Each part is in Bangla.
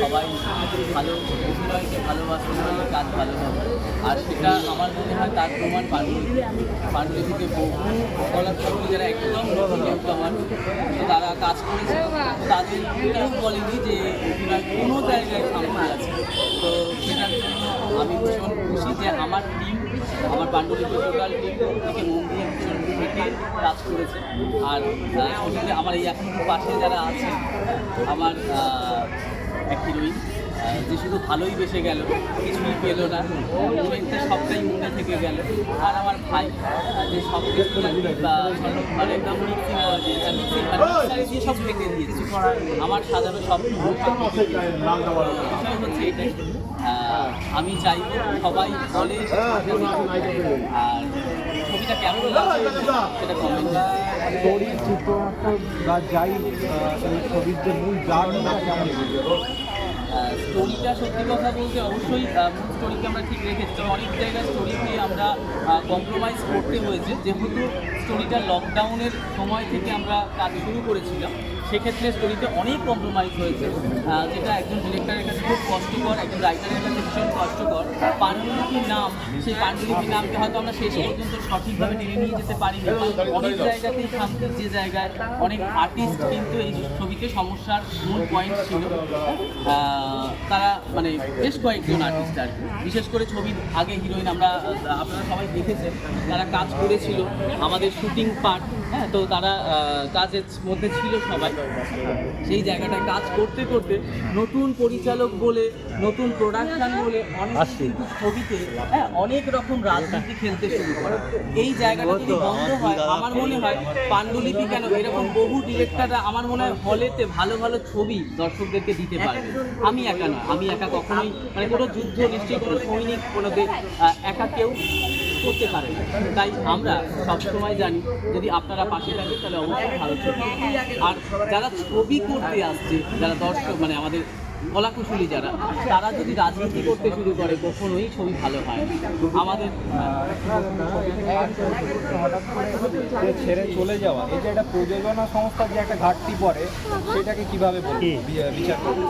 সবাই ভালো অভিনয়কে ভালোবাসতে পারলে কাজ ভালো হবে আর সেটা আমার মনে হয় তার প্রমাণ পাণ্ডুলিপি পাণ্ডুলিপিতে বহু কলাকুশলী যারা একদম আমার তারা কাজ করেছে। তাদের কেউ বলেনি যে অভিনয় কোনো জায়গায় খামতি আছে। তো সেটার জন্য আমি ভীষণ খুশি যে আমার টিম আমার পাণ্ডুলিপি টোটাল টিম থেকে থেকে কাজ করেছে। আর আমার এই এখন পাশে যারা আছে, আমার এক হিরোইন যে শুধু ভালোই বেসে গেল, কিছুই পেল না। মোমেন্টটা সবটাই মনে থেকে গেল। আর আমার ভাই, যে সব কিছু মানে একদম দিয়ে সব রেখে দিয়েছে। আমার সাজানো সব বিষয় হচ্ছে এটাই। আমি চাইব সবাই বলে, আর ছবিটা কেমন সেটা কমেন্ট স্টোরি চিত্রনাট্য বা যাই এই ছবির যে মূল জার্নিটা কেমন স্টোরিটা সত্যি কথা বলতে অবশ্যই স্টোরিকে আমরা ঠিক রেখেছি। তবে অনেক জায়গায় স্টোরিকে আমরা কম্প্রোমাইজ করতে হয়েছে। যেহেতু স্টোরিটা লকডাউনের সময় থেকে আমরা কাজ শুরু করেছিলাম সেক্ষেত্রে স্টোরিতে অনেক কম্প্রোমাইজ হয়েছে যেটা একজন ডিরেক্টরের কাছে খুব কষ্টকর, একজন রাইটারের কাছে ভীষণ কষ্টকর। পাণ্ডুলিপির নাম, সেই পাণ্ডুলিপির নামকে হয়তো আমরা শেষ পর্যন্ত সঠিকভাবে টেনে নিয়ে যেতে পারিনি। অনেক জায়গাতেই খামতি যে জায়গায় অনেক আর্টিস্ট কিন্তু এই ছবিতে সমস্যার মূল পয়েন্ট ছিল। তারা মানে বেশ কয়েকজন আর্টিস্ট আর বিশেষ করে ছবির আগে হিরোইন আমরা আপনারা সবাই দেখেছেন, তারা কাজ করেছিল আমাদের শুটিং পার্ট হ্যাঁ তো তারা কাজের মধ্যে ছিল সবাই। সেই জায়গাটায় কাজ করতে করতে নতুন পরিচালক বলে নতুন প্রোডাকশন বলে অনেক কিন্তু ছবিতে হ্যাঁ অনেক রকম রাজনীতি খেলতে শুরু করে। এই জায়গাটা যদি বন্ধ হয় আমার মনে হয় পাণ্ডুলিপি কেন এরকম বহু ডিরেক্টররা আমার মনে হয় হলেতে ভালো ভালো ছবি দর্শকদেরকে দিতে পারবে। আমি একা না আমি একা কখনোই মানে কোনো যুদ্ধ নিশ্চয়ই কোনো সৈনিক কোনো একা কেউ করতে পারে তাই আমরা সবসময় জানি যদি আপনারা পাশে থাকেন তাহলে অবশ্যই ভালো আর যারা ছবি করতে আসছে যারা দর্শক মানে আমাদের কলাকুশলী যারা তারা যদি রাজনীতি করতে শুরু করে কখনোই ছবি ভালো হয় আমাদের ছেড়ে চলে যাওয়া এই যে একটা প্রযোজনা সংস্থার যে একটা ঘাটতি পড়ে সেটাকে কীভাবে বিচার করব।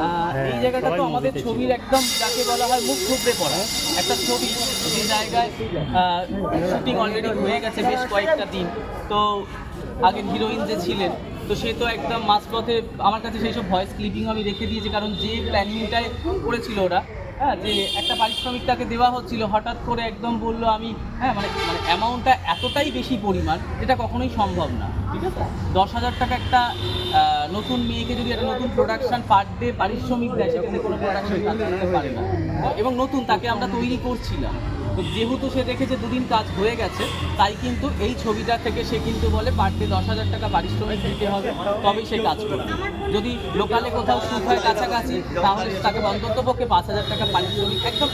আহ, এই জায়গাটা তো আমাদের ছবির একদম যাকে বলা হয় মুখ থুবড়ে পড়া। একটা ছবি যে জায়গায় শুটিং অলরেডি হয়ে গেছে বেশ কয়েকটা দিন। তো আগের হিরোইন যে ছিলেন তো সে তো একদম মাঝপথে আমার কাছে সেই সব ভয়েস ক্লিপিং আমি রেখে দিয়েছি, কারণ যে প্ল্যানিংটায় করেছিল ওরা হ্যাঁ যে একটা পারিশ্রমিক তাকে দেওয়া হচ্ছিল, হঠাৎ করে একদম বলল আমি হ্যাঁ মানে মানে অ্যামাউন্টটা এতটাই বেশি পরিমাণ, যেটা কখনোই সম্ভব না, ঠিক আছে? দশ হাজার টাকা একটা নতুন মেয়েকে যদি একটা নতুন প্রোডাকশন পার ডে পারিশ্রমিক দেয়, সেখানে কোনো প্রোডাকশন করতে পারে না। এবং নতুন, তাকে আমরা তৈরি করছিলাম। তো যেহেতু সে দেখেছে দুদিন কাজ হয়ে গেছে, তাই কিন্তু এই ছবিটা থেকে সে কিন্তু বলে বাড়তি দশ হাজার টাকা পারিশ্রমিক দিতে হবে, তবেই সে কাজ করবে। যদি লোকালে কোথাও শুট হয় কাছাকাছি, তাহলে তাকে অন্তত পক্ষে পাঁচ হাজার টাকা পারিশ্রমিক একদম